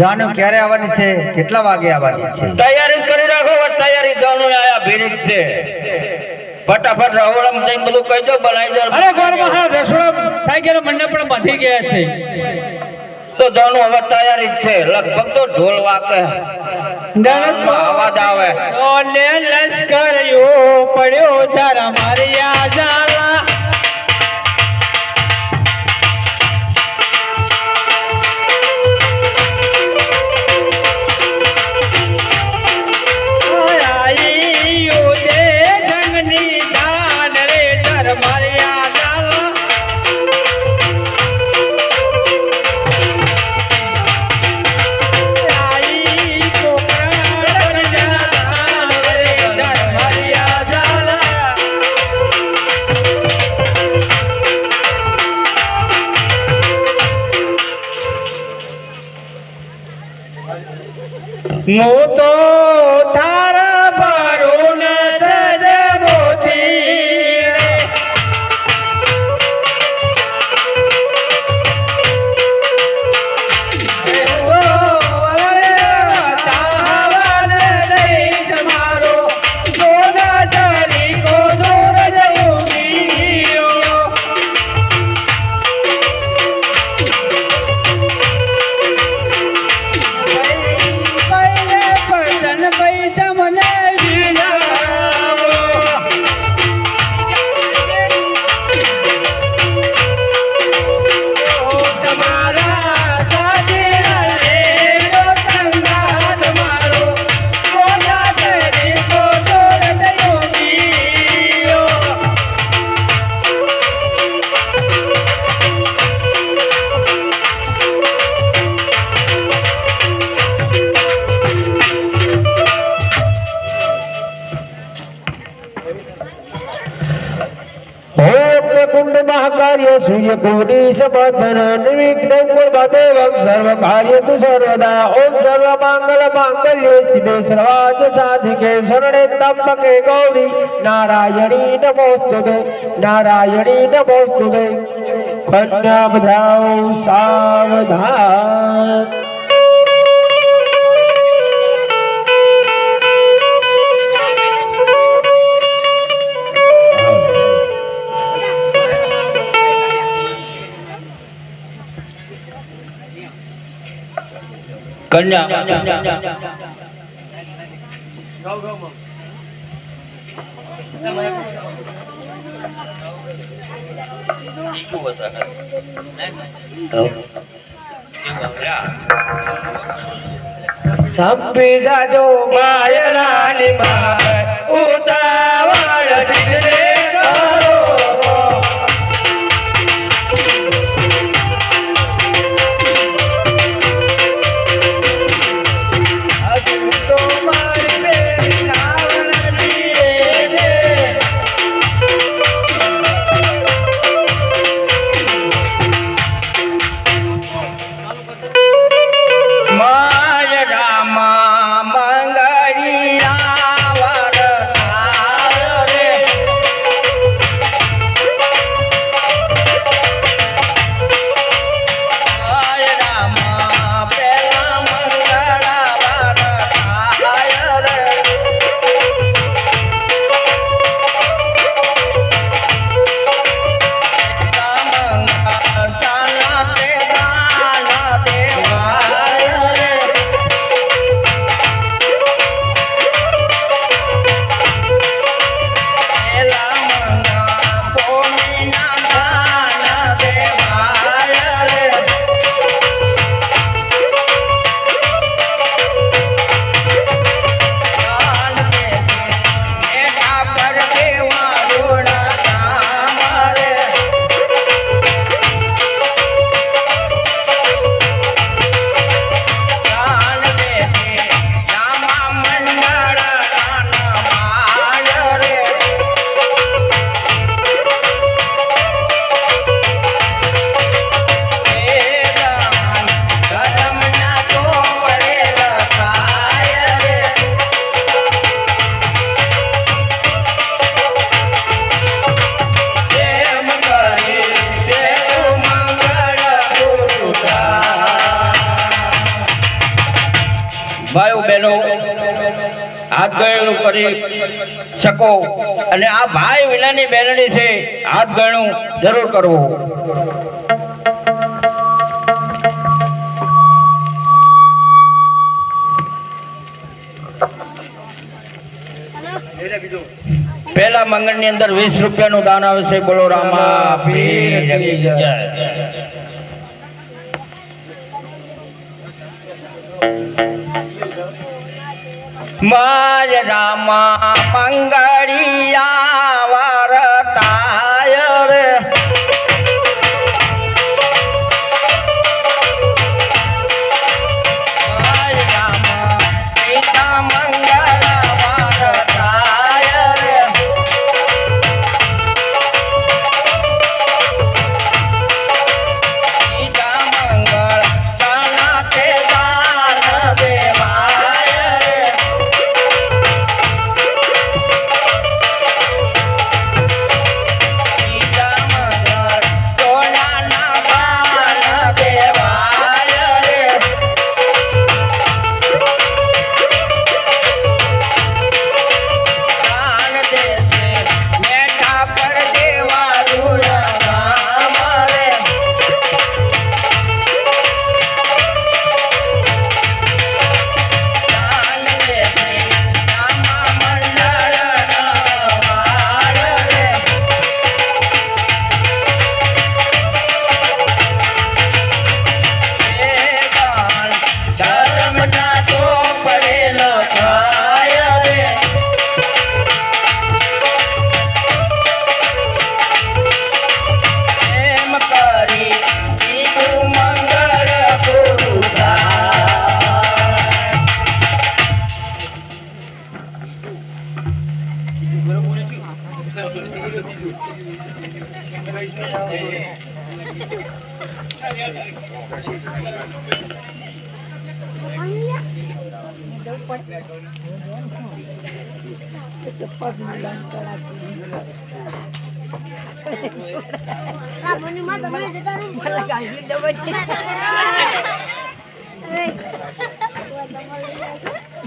જાણો ક્યારે આવવાની છે? કેટલા વાગે આવવાની છે? તૈયારી કરી રાખો તૈયારી જાણો આયા ભીડ છે. ફટાફટ રવળમ જઈને બધું કહી દો બનાવી દો. અરે ગોરમાં હા રસોડા થાય કે મંડપ પણ બાંધી ગયા છે. તો જાણો હવે તૈયારી છે. લગભગ તો ઢોલ વાગે. અવાજ આવે. ઓલે લશ્કર પડ્યો તારા મારિયા હું મહાકાર્ય સૂર્ય કોટી સપથન નિવિઘ્ન કુર્વદેવં સર્વ કાર્ય તુ સર્વદા ઓમ સર્વ મંગલ માંગલ્ય શિવે સર્વાર્થ સાધિકે શરણે ત્રંબકે કન્યા બધાઓ સાવધાન કન્યા સંપી જાજો માયરાની માય ઉતાવળ કરી શકો. અને આ ભાઈ વિનાની બેરણી છે, હાથ ગણું જરૂર કરવું. પેલા મંગળની અંદર વીસ રૂપિયાનું દાન આવે છે, બોલો રામા મા ರಾಮ ಮಂಗಳ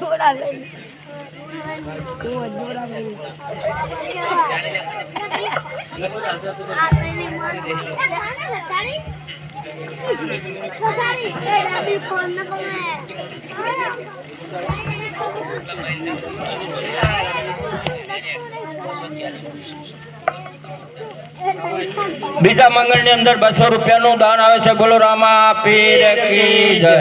જોડા લઈ જોડા લઈ ફોન ન તમે બીજા મંગળની અંદર બસો રૂપિયાનું દાન આવે છે. બોલો, રામા, પીર કી જય.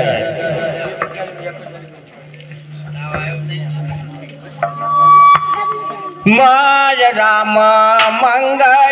માય રામ, મંગળ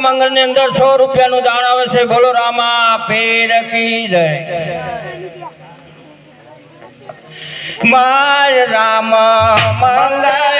મંગળની અંદર સો રૂપિયાનું દાન આવે છે. બોલો રામા પેર કી જય. માર રામ મંગળિયા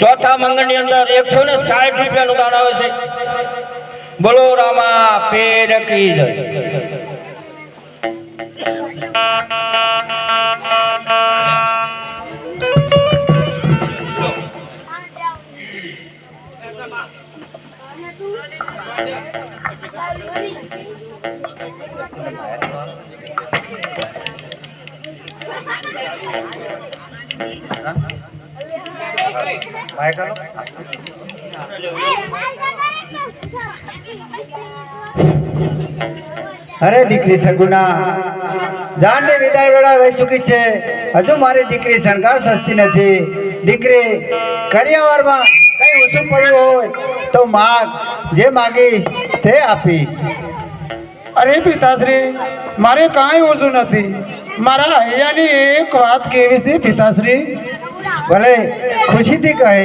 ચોથા મંગળની અંદર એકસો ને સાઠ રૂપિયાનું દાન આવે છે. બોલો રામા પેર કી જય. અરે દીકરી સગુના, જાનની વિદાય વેળા વહી ચૂકી છે. હજુ મારી દીકરી શણગાર સસ્તી નથી. દીકરી, કરિયાવરમાં કઈ ઓછું પડ્યું હોય તો માગ, જે માગીશ તે આપીશ. અરે પિતાશ્રી, મારે કાંઈ ઓછું નથી. મારા હૈયાની એક વાત કેવી છે, પિતાશ્રી. ભલે ખુશીથી કહે.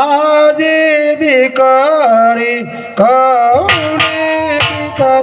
આજે દીકરી કૌને પિતા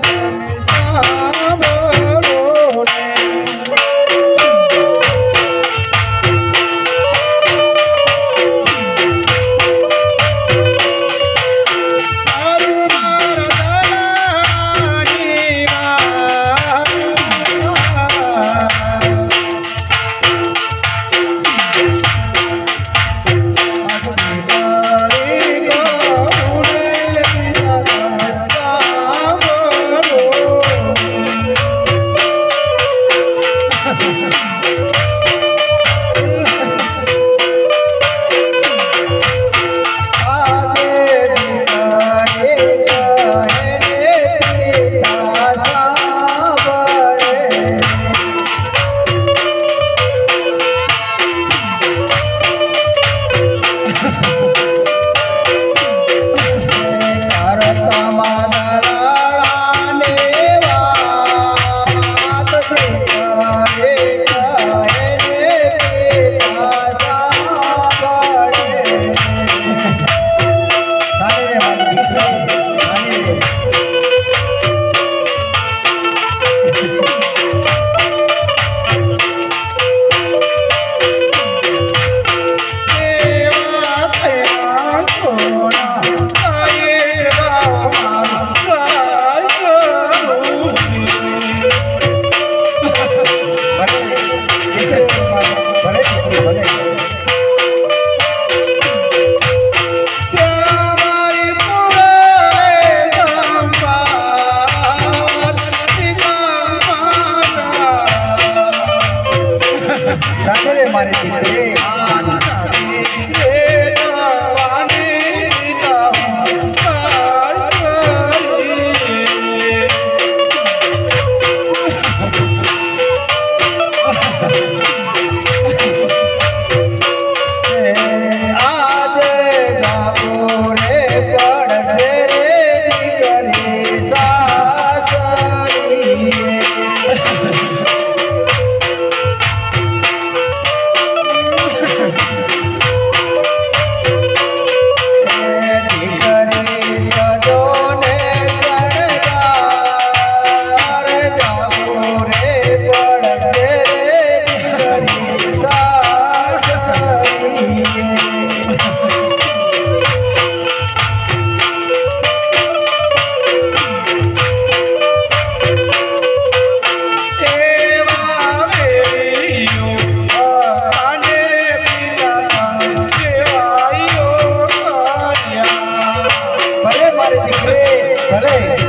દીકરી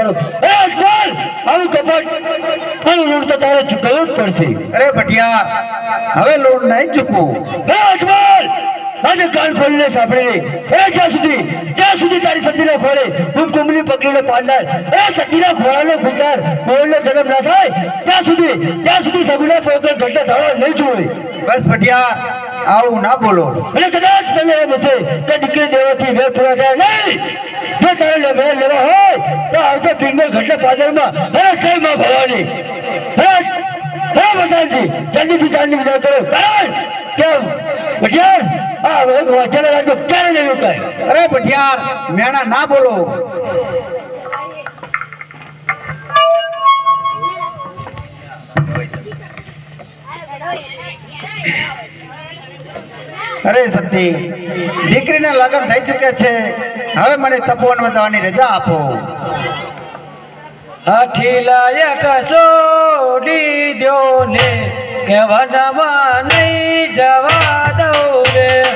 આવું કપટ! આનું ઋણ તો તારે ચૂકવવું જ પડશે. અરે ભટિયા હવે લોન નહીં ચૂકવું. અજમલ! આજે કાન ખોલીને સાંભળી લે જ્યાં સુધી જ્યાં સુધી તારી સતીના ખોળે હું કુંભની પકડીને પાડનાર. એ સતીના ખોળાનો ફૂટાર કોઈનો જન્મ ના થાય. ત્યાં સુધી ત્યાં સુધી સગુના પોકર ઘટના થવા નહીં જોઈએ બસ ભટિયા આવું ના બોલો. અને કદાચ તમે એમ છે કે દીકરી દેવાથી વેર પૂરા થાય નહીં. જો તારે વેર લેવા હોય તો આવતો પિંગલ ઘટના પાદરમાં. હરે કઈ માં ભવાની. હે હે વસંતજી જલ્દીથી જાનની વિદાય કરો. કારણ કેમ? ભટિયાર આ વચન રાજ્ય ક્યારે નહીં થાય અરે ભટિયાર મેણા ના બોલો. અરે સતી, દીકરીને લગ્ન થઈ ચૂક્યા છે. હવે મને તપોવનમાં જવાની રજા આપો. હાથી લાયક છોડી દો ને કે વનમાં નહીં જવા દઉં રે.